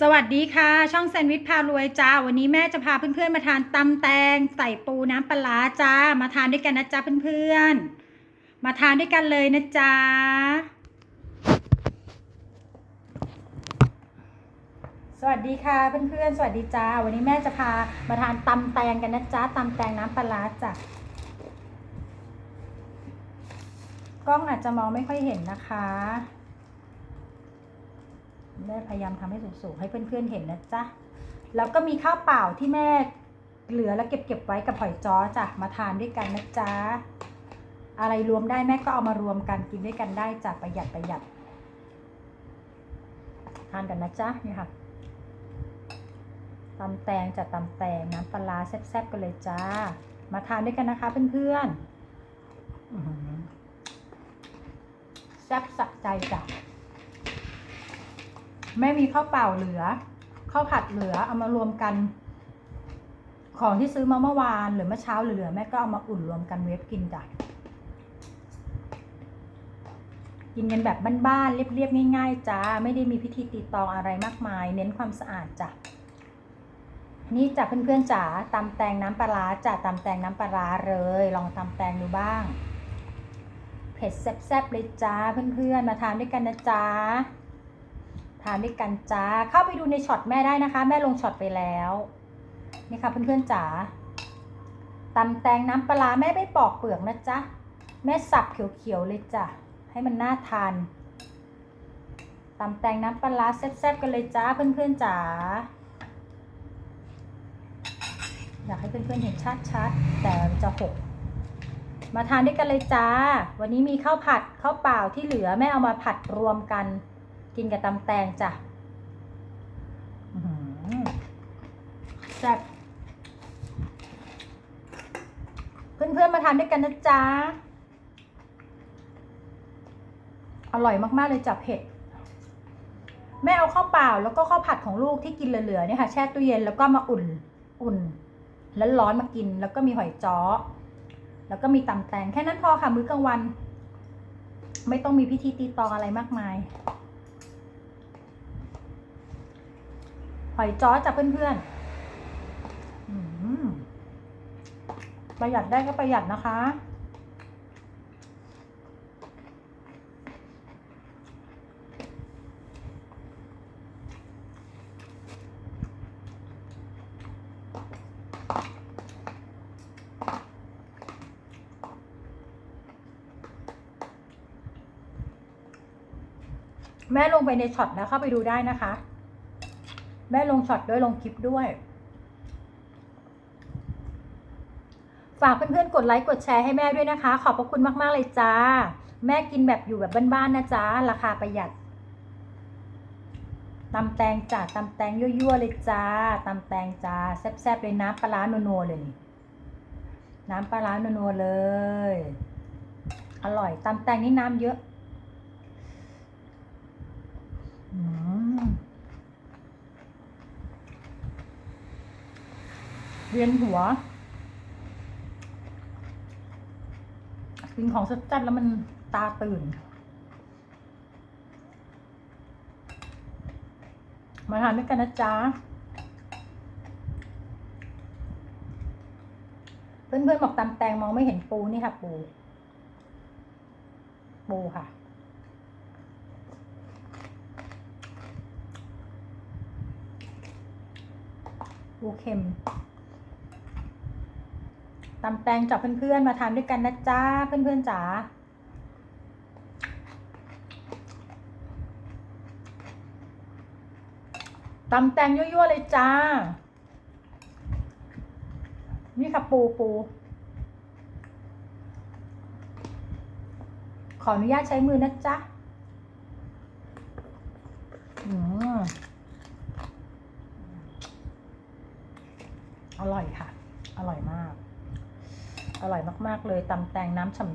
สวัสดีค่ะ ช่องแซนด์วิชพารวยจ้า วันนี้แม่จะพาเพื่อนๆมาทานตำแตงใส่ปูน้ำปลาจ้า มาทานด้วยกันนะจ๊ะเพื่อนๆ มาทานด้วยกันเลยนะจ๊ะสวัสดีค่ะเพื่อนๆ สวัสดีจ้า วันนี้แม่จะพามาทานตำแตงกันนะจ๊ะตำแตงน้ำปลาร้าจ้ะกล้องอาจจะมองไม่ค่อยเห็นนะคะ แม่พยายามทำให้สูงๆให้เพื่อนๆเห็นนะจ๊ะแล้วก็มีข้าวเปล่าที่แม่เหลือแล้วเก็บเก็บไว้กับหอยจ้อจ้ะมาทานด้วยกันนะจ๊ะอะไรรวมได้แม่ก็เอามารวมกันกินด้วยกันได้จ้ะประหยัดประหยัดทานกันนะจ๊ะนี่ค่ะตำแตงจัดตำแตงน้ำปลาแซ่บๆกันเลยจ้า มาทานด้วยกันนะคะเพื่อนๆอื้อหือแซ่บสักใจจ้ะ แม่มีข้าวเปล่าเหลือข้าวผัดเหลือเอามารวมกัน ของที่ซื้อมาเมื่อวานหรือเมื่อเช้าเหลือแม่ก็เอามาอุ่นรวมกันเวฟกินจ้ะกินกันแบบบ้านๆเรียบๆง่าย ๆจ้าไม่ได้มีพิธีตีตองอะไรมากมาย เน้นความสะอาดจ้ะนี่จ้ะเพื่อนๆจ๋าตำแตงน้ำปลาร้าจ้ะตำแตงน้ำปลาร้าเลย ลองตำแตงดูบ้าง เผ็ดแซ่บๆเลยจ้าเพื่อนๆมาทานด้วยกันนะจ๊ะ ทานด้วยกันจ้า เข้าไปดูในช็อตแม่ได้นะคะ แม่ลงช็อตไปแล้ว นี่ค่ะเพื่อนๆจ๋าตำแตงน้ำปลาแม่ไม่ปอกเปลือกนะจ๊ะ แม่สับเขียวๆเลยจ้ะ ให้มันน่าทานตำแตงน้ำปลาแซ่บๆกันเลยจ้าเพื่อนๆจ๋า อยากให้เพื่อนๆเห็นชัดๆ แต่จะหกมาทานด้วยกันเลยจ้า วันนี้มีข้าวผัดข้าวเปล่าที่เหลือแม่เอามาผัดรวมกัน กินกับตำแตงจ้ะอื้อหือแซ่บเพื่อนๆมาทานด้วยกันนะจ๊ะ อร่อยมากๆเลยจ้ะเผ็ด แม่เอาข้าวเปล่าแล้วก็ข้าวผัดของลูกที่กินเหลือๆเนี่ยค่ะ แช่ตู้เย็นแล้วก็มาอุ่นอุ่นแล้วร้อนมากิน แล้วก็มีหอยจ้อ แล้วก็มีตำแตงแค่นั้นพอค่ะมื้อกลางวัน ไม่ต้องมีพิธีตีตองอะไรมากมาย หอยจ้อจากเพื่อนๆประหยัดได้ก็ประหยัดนะคะ แม่ลงไปในช็อตแล้วเข้าไปดูได้นะคะ แม่ลงช็อตด้วยลงคลิปด้วย ฝากเพื่อนๆกดไลค์กดแชร์ให้แม่ด้วยนะคะ ขอบพระคุณมากๆเลยจ้า แม่กินแบบอยู่แบบบ้านๆนะจ๊ะราคาประหยัดตำแตงจ้าตำแตงยั่วๆเลยจ้าตำแตงจ้าแซ่บๆเลยน้ำปลาร้านัวๆเลยนี่น้ำปลาร้านัวๆเลย อร่อยตำแตงนี่น้ำเยอะ อืม เวียนหัว กินของจัดๆแล้วมันตาตื่น มาทานด้วยกันนะจ๊ะเพื่อนๆบอกตำแตงมองไม่เห็นปูนี่ค่ะปู ปูค่ะปูเค็ม ตำแตงจากเพื่อนๆ มาทานด้วยกันนะจ๊ะเพื่อนๆจ๋าตำแตงยั่วๆเลยจ้า นี่ค่ะปูปู ขออนุญาตใช้มือนะจ๊ะอืมอร่อยค่ะ อร่อยมาก อร่อยมาก ๆ เลยตำแตงน้ำฉ่ำๆ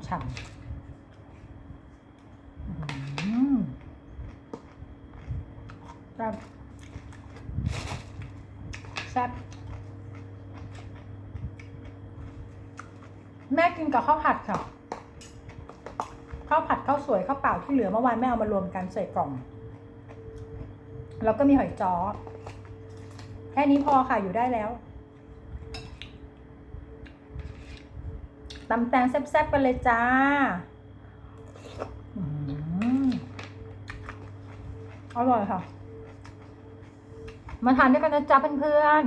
แซ่บแซ่บแม่กินกับข้าวผัดค่ะข้าวผัดข้าวสวยข้าวเปล่าที่เหลือเมื่อวานแม่เอามารวมกันใส่กล่อง แล้วก็มีหอยจ้อแค่นี้พอค่ะอยู่ได้แล้ว ตำแตงแซ่บๆกันเลยจ้าอร่อยค่ะ มาทานด้วยกันนะจ๊ะเพื่อน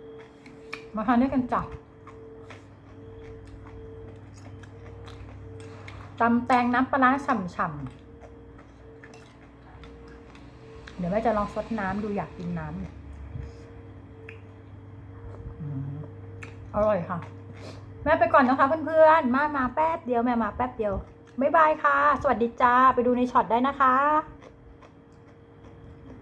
ๆ มาทานด้วยกันจ้ะตำแตงน้ำปลาร้าฉ่ำๆ เดี๋ยวแม่จะลองซดน้ำดูอยากกินน้ำอร่อยค่ะ แม่ไปก่อนนะคะเพื่อนๆ มามาแป๊บเดียวแม่มาแป๊บเดียว บ๊ายบายค่ะ สวัสดีจ้า ไปดูในช็อตได้นะคะ